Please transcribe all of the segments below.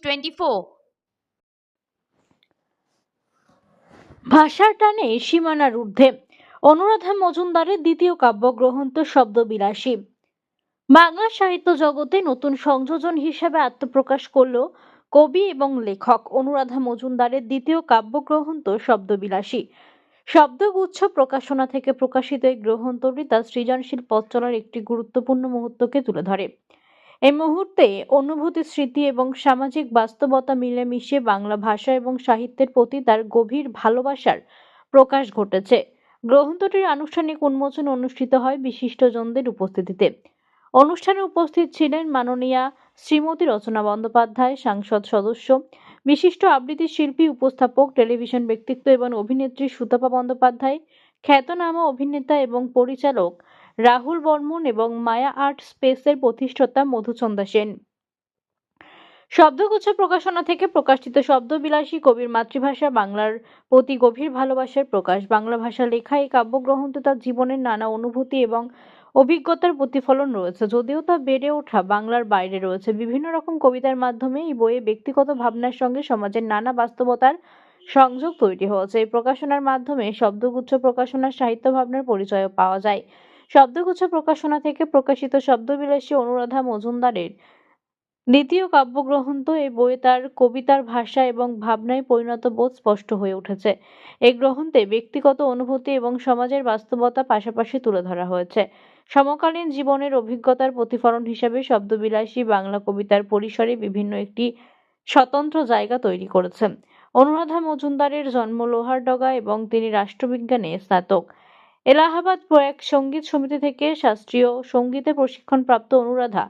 Twenty ভাষার টানে সীমানার ঊর্ধ্বে। অনুরাধা মজুমদারের দ্বিতীয় কাব্যগ্রন্থ শব্দবিলাসী। বাংলা সাহিত্য জগতে নতুন সংযোজন হিসেবে আত্মপ্রকাশ করল কবি এবং লেখক অনুরাধা মজুমদারের দ্বিতীয় কাব্যগ্রন্থ শব্দবিলাসী। শব্দগুচ্ছ প্রকাশনা থেকে প্রকাশিত এই গ্রন্থটি তার সৃজনশীল পথ চলার একটি গুরুত্বপূর্ণ মুহূর্তকে তুলে ধরে। এই মুহূর্তে অনুভূতি, স্মৃতি এবং সামাজিক বাস্তবতা মিলেমিশে বাংলা ভাষা এবং সাহিত্যের প্রতি তার গভীর ভালোবাসার প্রকাশ ঘটেছে। গ্রন্থটির আনুষ্ঠানিক উন্মোচন অনুষ্ঠিত হয় বিশিষ্টজনদের উপস্থিতিতে। অনুষ্ঠানে উপস্থিত ছিলেন মাননীয়া শ্রীমতী রচনা বন্দ্যোপাধ্যায়, সাংসদ সদস্য, বিশিষ্ট আবৃত্তি শিল্পী, উপস্থাপক, টেলিভিশন ব্যক্তিত্ব এবং অভিনেত্রী সুতপা বন্দ্যোপাধ্যায়, খ্যাতনামা অভিনেতা এবং পরিচালক রাহুল বর্মন এবং মায়া আর্ট স্পেসের প্রতিষ্ঠাতা মধুচন্দা সেন। শব্দগুচ্ছ প্রকাশনা থেকে প্রকাশিত শব্দবিলাসী কবির মাতৃভাষা বাংলার প্রতি গভীর ভালোবাসার প্রকাশ। বাংলা ভাষা লেখা এই কাব্যগ্রন্থ তার জীবনের নানা অনুভূতি এবং অভিজ্ঞতার প্রতিফলন রয়েছে। যদিও তা বেড়ে ওঠা বাংলার বাইরে রয়েছে, বিভিন্ন রকম কবিতার মাধ্যমে এই বইয়ে ব্যক্তিগত ভাবনার সঙ্গে সমাজের নানা বাস্তবতার সংযোগ তৈরি হয়েছে। এই প্রকাশনার মাধ্যমে শব্দগুচ্ছ প্রকাশনার সাহিত্য ভাবনার পরিচয় পাওয়া যায়। শব্দগুচ্ছ প্রকাশনা থেকে প্রকাশিত শব্দবিলাসী অনুরাধা মজুমদারের দ্বিতীয় কাব্যগ্রন্থ এই বইয়ে তার কবিতার ভাষা এবং ভাবনায় পরিণত বোধ স্পষ্ট হয়ে উঠেছে। এই গ্রন্থে ব্যক্তিগত অনুভূতি এবং সমাজের বাস্তবতা পাশাপাশি তুলে ধরা হয়েছে। সমকালীন জীবনের অভিজ্ঞতার প্রতিফলন হিসাবে শব্দবিলাসী বাংলা কবিতার পরিসরে বিভিন্ন একটি স্বতন্ত্র জায়গা তৈরি করেছে অনুরাধা মজুমদারের জন্ম লোহারডগা এবং তিনি রাষ্ট্রবিজ্ঞানে স্নাতক। এলাহাবাদ প্রয়াগ সংগীত সমিতি থেকে শাস্ত্রীয় সঙ্গীতে প্রশিক্ষণ প্রাপ্ত অনুরাধা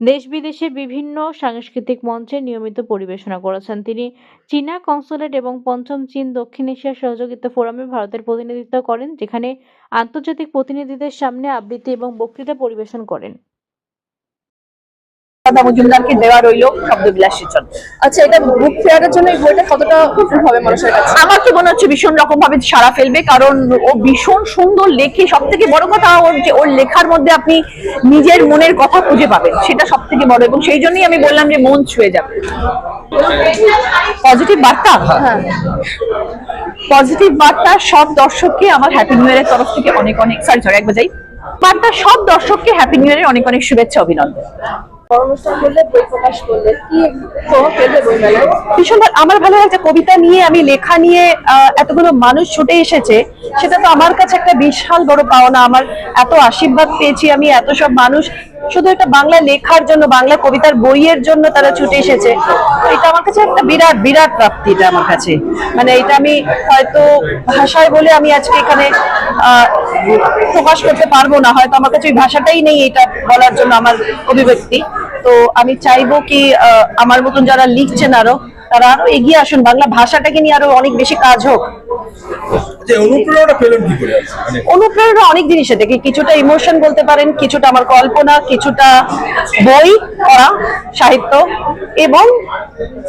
দেশ বিদেশে বিভিন্ন সাংস্কৃতিক মঞ্চে নিয়মিত পরিবেশনা করেছেন। তিনি চীনা কনসুলেট এবং পঞ্চম চীন দক্ষিণ এশিয়া সহযোগিতা ফোরামে ভারতের প্রতিনিধিত্ব করেন, যেখানে আন্তর্জাতিক প্রতিনিধিদের সামনে আবৃত্তি এবং বক্তৃতা পরিবেশন করেন। মজুমদারকে দেওয়া রইল শব্দ বিলাসের জন্য আচ্ছা এটা বুক ফেয়ারের জন্য এই বইটা কতটা হবে মানুষের কাছে? আমার তো মনে হচ্ছে ভীষণ রকম ভাবে সারা ফেলবে কারণ ও ভীষণ সুন্দর লেখে সব থেকে বড় কথা ওর যে ওর লেখার মধ্যে আপনি নিজের মনের কথা খুঁজে পাবেন সেটা সব থেকে বড় এবং সেই জন্যই আমি বললাম যে মন ছুঁয়ে যাবে। পজিটিভ বার্তা? হ্যাঁ। পজিটিভ বার্তা সব দর্শককে আমার হ্যাপি নিউ ইয়ারের তরফ থেকে অনেক অনেক সরি সরি একবার যাই। বার্তা সব দর্শককে হ্যাপি নিউ ইয়ারের অনেক অনেক শুভেচ্ছা অভিনন্দন। অনুষ্ঠান করলে, বই প্রকাশ আমার ভালো লাগছে কবিতা নিয়ে, আমি লেখা নিয়ে এতগুলো মানুষ ছুটে এসেছে, সেটা তো আমার কাছে একটা বিশাল বড় পাওনা। আমার এত আশীর্বাদ পেয়েছি আমি, এত সব মানুষ শুধু একটা বাংলা লেখার জন্য, বাংলা কবিতার বইয়ের জন্য তারা ছুটে এসেছে। এটা আমার কাছে একটা বিরাট বিরাট প্রাপ্তি এটা আমার কাছে। মানে এটা আমি হয়তো ভাষায় বলে আমি আজকে এখানে প্রকাশ করতে পারব না। হয়তো আমার কাছে ওই ভাষাটাই নেই এটা বলার জন্য আমার অভিব্যক্তি। তো আমি চাইব কি আমার মতন যারা লিখছেন আরও, তারা আরও এগিয়ে আসুন। বাংলা ভাষাটাকে নিয়ে আরও অনেক বেশি কাজ হোক। করে? মানে অনুপ্রেরণা অনেক জিনিসে থেকে কিছুটা ইমোশন বলতে পারেন, কিছুটা আমার কল্পনা, কিছুটা বই পড়া, সাহিত্য, এবং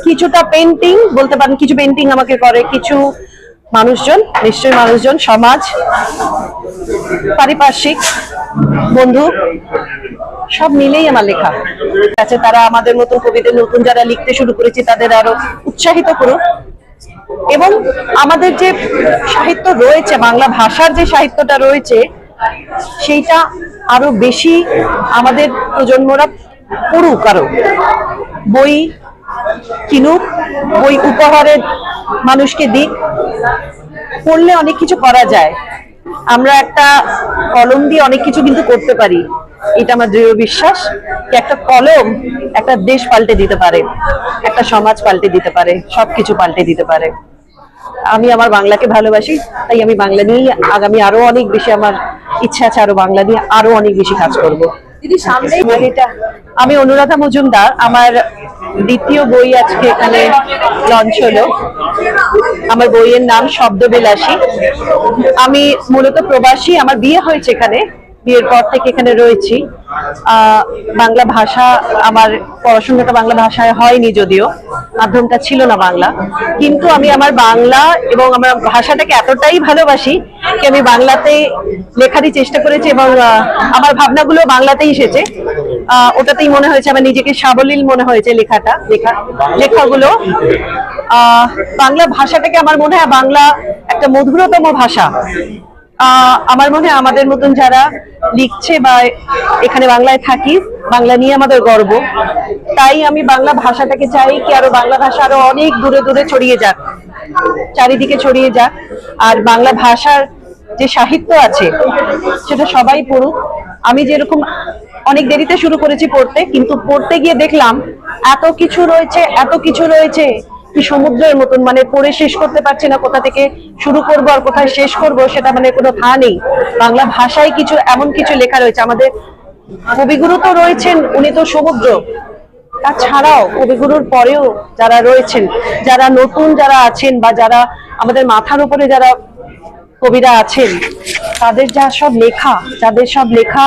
কিছুটা পেন্টিং বলতে পারেন, কিছু পেন্টিং আমাকে করে, কিছু মানুষজন, নিশ্চয়ই মানুষজন, সমাজ, পারিপার্শ্বিক, বন্ধু, সব মিলেই আমার লেখা। আছে, তারা আমাদের মতো কবিদের নতুন যারা লিখতে শুরু করেছে, তাদের আরও উৎসাহিত করুক। এবং আমাদের যে সাহিত্য রয়েছে, বাংলা ভাষার যে সাহিত্যটা রয়েছে, সেইটা আরও বেশি আমাদের প্রজন্মরা পড়ুক আরও। বই কিনুক, বই উপহারের মানুষকে দিক। পড়লে অনেক কিছু করা যায়। আমরা একটা কলম দিয়ে অনেক কিছু কিন্তু করতে পারি। এটা আমার দৃঢ় বিশ্বাস যে একটা কলম একটা দেশ পাল্টে দিতে পারে একটা সমাজ পাল্টে দিতে পারে সবকিছু পাল্টে দিতে পারে। আমি আমার বাংলাকে ভালোবাসি তাই আমি বাংলা নিয়েই আগামী আরও অনেক বেশি আমার ইচ্ছা আছে আরও বাংলা নিয়ে আরও অনেক বেশি কাজ করব। আমি অনুরাধা মজুমদার আমার দ্বিতীয় বই আজকে এখানে লঞ্চ হলো। আমার বইয়ের নাম শব্দ শব্দবিলাসী। আমি মূলত প্রবাসী আমার বিয়ে হয়েছে এখানে। বিয়ের পর থেকে এখানে রয়েছি। বাংলা ভাষা আমার পড়াশোনাটা বাংলা ভাষায় হয়নি যদিও, মাধ্যমটা ছিল না বাংলা। কিন্তু আমি আমার বাংলা এবং আমার ভাষাটাকে এতটাই ভালোবাসি কি আমি বাংলাতে লেখারই চেষ্টা করেছি এবং আমার ভাবনাগুলো বাংলাতেই এসেছে। ওটাতেই মনে হয়েছে, আমার নিজেকে সাবলীল মনে হয়েছে লেখাটা, লেখা, লেখাগুলো। বাংলা ভাষাটাকে আমার মনে হয় বাংলা একটা মধুরতম ভাষা। আমার মনে আমাদের মতন যারা লিখছে বা এখানে বাংলায় থাকি, বাংলা নিয়ে আমাদের গর্ব। তাই আমি বাংলা ভাষাটাকে চাই কি আরও বাংলা ভাষা আরও অনেক দূরে দূরে ছড়িয়ে যাক, চারিদিকে ছড়িয়ে যাক। আর বাংলা ভাষার যে সাহিত্য আছে, সেটা সবাই পড়ুক। আমি যেরকম অনেক দেরিতে শুরু করেছি পড়তে, কিন্তু পড়তে গিয়ে দেখলাম এত কিছু রয়েছে, এত কিছু রয়েছে। কি সমুদ্রের মতন? মানে পড়ে শেষ করতে পারছি না, কোথা থেকে শুরু করব আর কোথায় শেষ করব সেটা মানে কোনো থা নেই। বাংলা ভাষায় কিছু, এমন কিছু লেখা রয়েছে। আমাদের কবিগুরু তো রয়েছেন, উনি তো সমুদ্র। তাছাড়াও কবিগুরুর পরেও যারা রয়েছেন, যারা নতুন যারা আছেন বা যারা আমাদের মাথার উপরে যারা কবিরা আছেন, তাদের যা সব লেখা, যাদের সব লেখা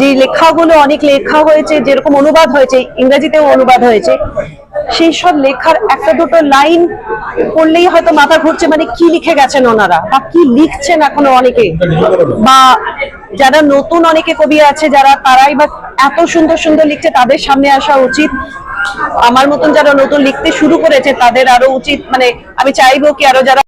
যে লেখাগুলো অনেক লেখা হয়েছে, যেরকম অনুবাদ হয়েছে, ইংরেজিতেও অনুবাদ হয়েছে সেই সব লেখার একটা দুটো লাইন পড়লেই হয়তো মাথা ঘুরছে মানে কি লিখে গেছেন ওনারা? বা কি লিখছেন এখনও অনেকে? বা যারা নতুন অনেকে কবি আছে, যারা তারাই বা এত সুন্দর সুন্দর লিখছে, তাদের সামনে আসা উচিত। আমার মতন যারা নতুন লিখতে শুরু করেছে, তাদের আরও উচিত মানে আমি চাইব কি আরও যারা